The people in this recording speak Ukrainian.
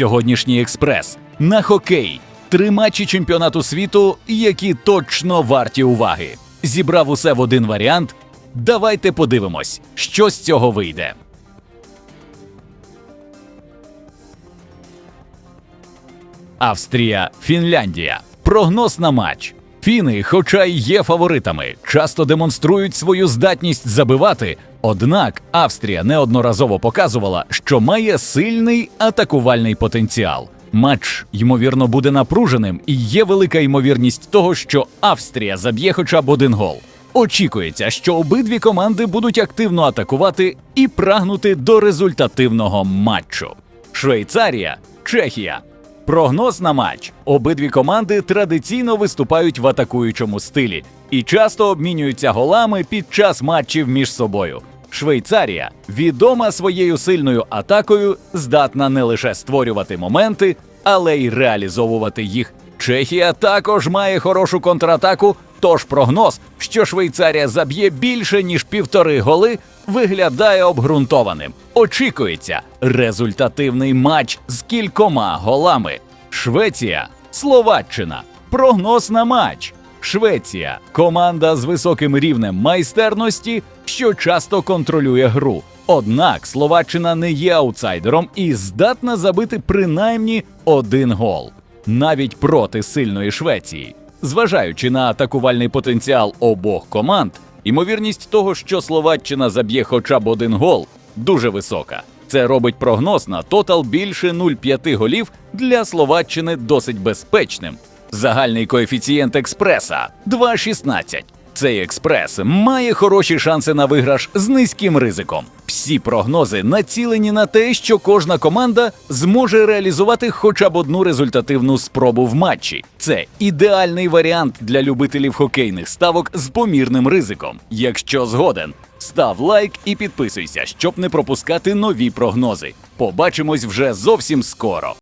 Сьогоднішній експрес на хокей. Три матчі чемпіонату світу, які точно варті уваги. Зібрав усе в один варіант. Давайте подивимось, що з цього вийде. Австрія, Фінляндія. Прогноз на матч. Фіни, хоча й є фаворитами, часто демонструють свою здатність забивати. Однак Австрія неодноразово показувала, що має сильний атакувальний потенціал. Матч, ймовірно, буде напруженим, і є велика ймовірність того, що Австрія заб'є хоча б один гол. Очікується, що обидві команди будуть активно атакувати і прагнути до результативного матчу. Швейцарія, Чехія. Прогноз на матч. Обидві команди традиційно виступають в атакуючому стилі і часто обмінюються голами під час матчів між собою. Швейцарія, відома своєю сильною атакою, здатна не лише створювати моменти, але й реалізовувати їх. Чехія також має хорошу контратаку, тож прогноз, що Швейцарія заб'є більше ніж півтори голи, виглядає обґрунтованим. Очікується результативний матч з кількома голами. Швеція, Словаччина. Прогноз на матч. Швеція команда з високим рівнем майстерності, що часто контролює гру. Однак Словаччина не є аутсайдером і здатна забити принаймні один гол, навіть проти сильної Швеції. Зважаючи на атакувальний потенціал обох команд, ймовірність того, що Словаччина заб'є хоча б один гол, дуже висока. Це робить прогноз на тотал більше 0,5 голів для Словаччини досить безпечним. Загальний коефіцієнт експреса 2,16. Цей експрес має хороші шанси на виграш з низьким ризиком. Всі прогнози націлені на те, що кожна команда зможе реалізувати хоча б одну результативну спробу в матчі. Це ідеальний варіант для любителів хокейних ставок з помірним ризиком. Якщо згоден, став лайк і підписуйся, щоб не пропускати нові прогнози. Побачимось вже зовсім скоро.